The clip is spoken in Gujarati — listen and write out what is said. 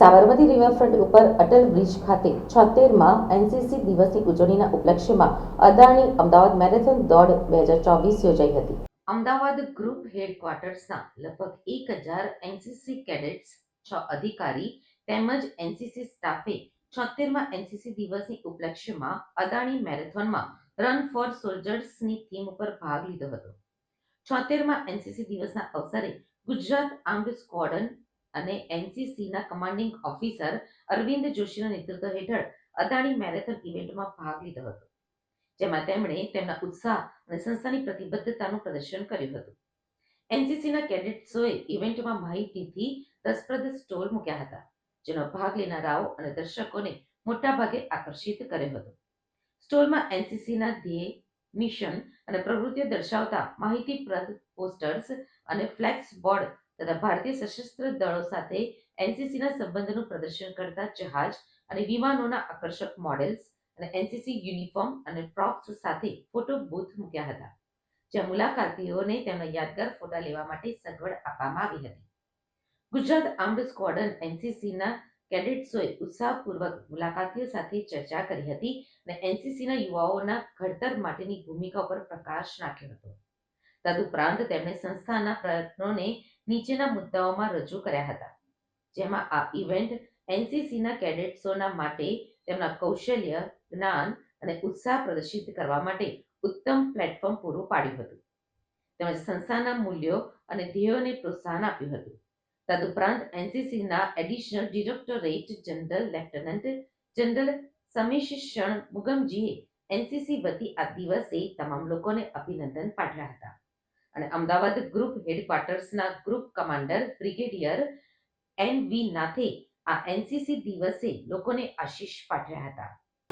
સાબરમતી રિવરફ્રન્ટ ઉપર અટલ બ્રિજ ખાતે છોતેરમાં એનસીસી દિવસની ઉજવણીના ઉપલક્ષ્યમાં અદાણી અમદાવાદ મેરેથોન દોડ બે હજાર ચોવીસ યોજાઈ હતી. અમદાવાદ ગ્રુપ હેડક્વાર્ટર્સના લગભગ એક હજાર એનસીસી કેડેટ્સ, છ અધિકારી તેમજ એનસીસી સ્ટાફે છોતેરમાં એનસીસી દિવસની ઉપલક્ષ્યમાં અદાણી મેરેથોનમાં રન ફોર સોલ્જર્સની થીમ ઉપર ભાગ લીધો હતો. છોતેરમાં એનસીસી દિવસના અવસરે ગુજરાત આર્મ્ડ સ્ક્વોડન અને એનસીસીના કમાન્ડિંગ ઓફિસર અરવિંદ જોશીના નેતૃત્વ હેઠળ અદાણી મેરેથોન ઇવેન્ટમાં ભાગ લીધો હતો. જેમાં તેમણે તેમના ઉત્સાહ અને સંસ્થાની પ્રતિબદ્ધતાનું પ્રદર્શન કર્યું હતું. એનસીસીના કેડેટ્સોએ ઇવેન્ટમાં માહિતીથી રસપ્રદ સ્ટોલ મૂક્યા હતા, જેનો ભાગ લેનારાઓ અને દર્શકોને મોટાભાગે આકર્ષિત કર્યો હતો. સ્ટોલમાં એનસીસીના ધ્યેય મિશન અને પ્રવૃત્તિઓ દર્શાવતા માહિતીપ્રદ પોસ્ટર્સ અને ફ્લેક્સ બોર્ડ તથા ભારતીય સશસ્ત્ર દળો સાથે એનસીસીના સંબંધનું પ્રદર્શન કરતા જહાજ અને વિમાનોના આકર્ષક મોડેલ્સ અને એનસીસી યુનિફોર્મ અને પ્રોપ્સ સાથે ફોટો બૂથ મૂક્યા હતા, જ્યાં મુલાકાતીઓને તેમના યાદગાર ફોટા લેવા માટે સગવડ આપવામાં આવી હતી. ગુજરાત આર્મ્ડ સ્ક્વોડન એનસીસીના કેડેટ્સોએ ઉત્સાહપૂર્વક મુલાકાતીઓ સાથે ચર્ચા કરી હતી અને એનસીસીના યુવાઓના ઘડતર માટેની ભૂમિકા પર પ્રકાશ નાખ્યો હતો. તદુપરાંત તેમણે સંસ્થાના પ્રયત્નોને નીચેના મુદ્દાઓમાં રજૂ કર્યા હતા. જેમાં આ ઇવેન્ટ એનસીસીના કેડેટ્સોના માટે તેમના કૌશલ્ય, જ્ઞાન અને ઉત્સાહ પ્રદર્શિત કરવા માટે ઉત્તમ પ્લેટફોર્મ પૂરું પાડ્યું હતું. તેમજ સંસ્થાના મૂલ્યો અને ધ્યેયોને પ્રોત્સાહન આપ્યું હતું. તદુપરાંત એનસીસીના additional directorate general lieutenant general Samish ષણમુગમજીએ NCC વતી આ દિવસે તમામ લોકોને અભિનંદન પાઠવ્યા હતા. અને Ahmedabad group હેડક્વાર્ટર્સના group commander brigadier N V નાથે આ એનસીસી દિવસે લોકોને આશીષ પાઠવ્યા હતા.